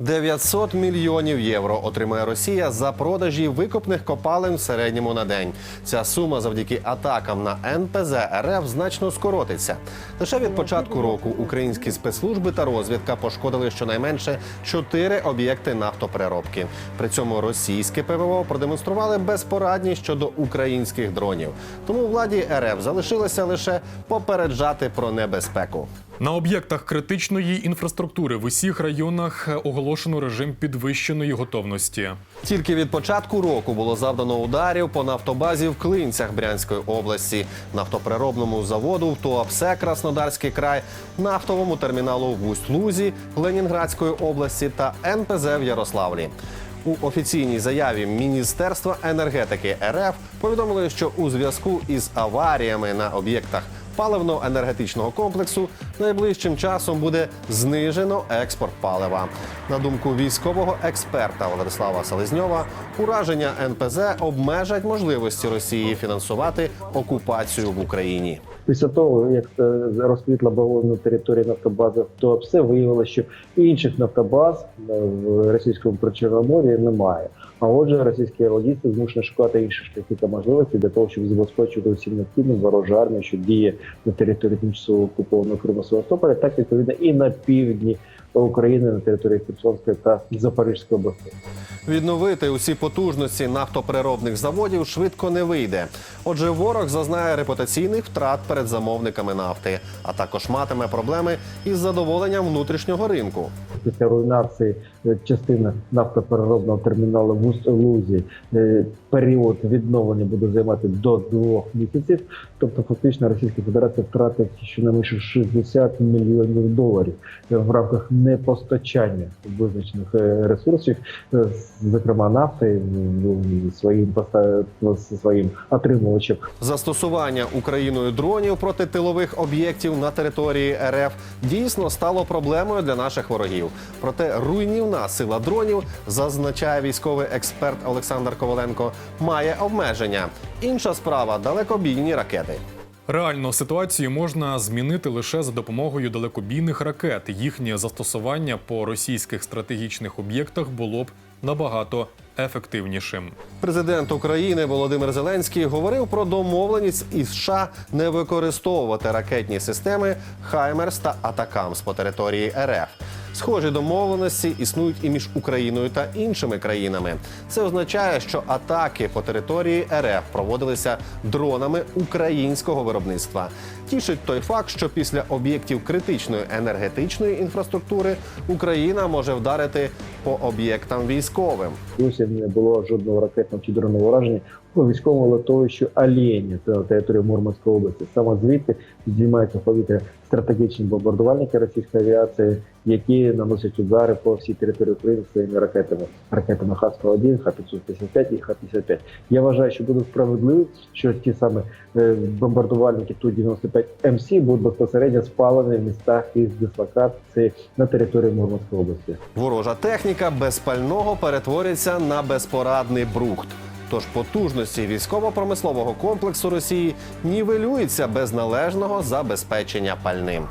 900 мільйонів євро отримає Росія за продажі викопних копалин в середньому на день. Ця сума завдяки атакам на НПЗ РФ значно скоротиться. Лише від початку року українські спецслужби та розвідка пошкодили щонайменше чотири об'єкти нафтопереробки. При цьому російське ПВО продемонстрували безпорадність щодо українських дронів. Тому владі РФ залишилося лише попереджати про небезпеку. На об'єктах критичної інфраструктури в усіх районах оголошено режим підвищеної готовності. Тільки від початку року було завдано ударів по нафтобазі в Клинцях Брянської області, нафтопереробному заводу в Туапсе Краснодарський край, нафтовому терміналу в Усть-Лузі Ленінградської області та НПЗ в Ярославлі. У офіційній заяві Міністерства енергетики РФ повідомили, що у зв'язку із аваріями на об'єктах паливно-енергетичного комплексу найближчим часом буде знижено експорт палива. На думку військового експерта Владислава Селезньова, ураження НПЗ обмежать можливості Росії фінансувати окупацію в Україні. Після того, як е, розквітла бавовна на території нафтобази, то все виявилося, що інших нафтобаз е, в російському причорномор'ї немає. А отже, російські логісти змушені шукати інші шляхи та можливості для того, щоб забезпечити усім необхідним ворожу армію, що діє на території тимчасово окупованого Криму Севастополя, так відповідно і на півдні України на території Херсонської та Запорізької областей. Відновити усі потужності нафтопереробних заводів швидко не вийде. Отже, ворог зазнає репутаційних втрат перед замовниками нафти, а також матиме проблеми із задоволенням внутрішнього ринку. після руйнації е, частини нафтопереробного терміналу в Усть-Лузі е, період відновлення буде займати до двох місяців. Тобто, фактично, Російська Федерація втратить щонайменше 60 мільйонів доларів е, в рамках непостачання визначених е, ресурсів, е, зокрема нафти, своїм поста- своїм отримувачем. Застосування Україною дронів проти тилових об'єктів на території РФ дійсно стало проблемою для наших ворогів. Проте руйнівна сила дронів, зазначає військовий експерт Олександр Коваленко, має обмеження. Інша справа далекобійні ракети. Реально ситуацію можна змінити лише за допомогою далекобійних ракет. Їхнє застосування по російських стратегічних об'єктах було б набагато ефективнішим. Президент України Володимир Зеленський говорив про домовленість із США не використовувати ракетні системи Хаймерс та Атакамс по території РФ. Схожі домовленості існують і між Україною та іншими країнами. Це означає, що атаки по території РФ проводилися дронами українського виробництва. Тішить той факт, що після об'єктів критичної енергетичної інфраструктури Україна може вдарити по об'єктам військовим. Досі не було жодного ракетного чи дронового ураження по військовому литовищу Алєні, це на території Мурманської області. Саме звідти здіймаються повітря стратегічні бомбардувальники російської авіації, які наносять удари по всій території України своїми ракетами, ракетами Х-101, Х-555 і Х-55. Я вважаю, що буде справедливо, що ті саме бомбардувальники Ту-95 МС будуть безпосередньо спалені в містах із дислокації на території Мурманської області. Ворожа техніка без пального перетворюється на безпорадний брухт. Тож потужності військово-промислового комплексу Росії нівелюються без належного забезпечення пальним.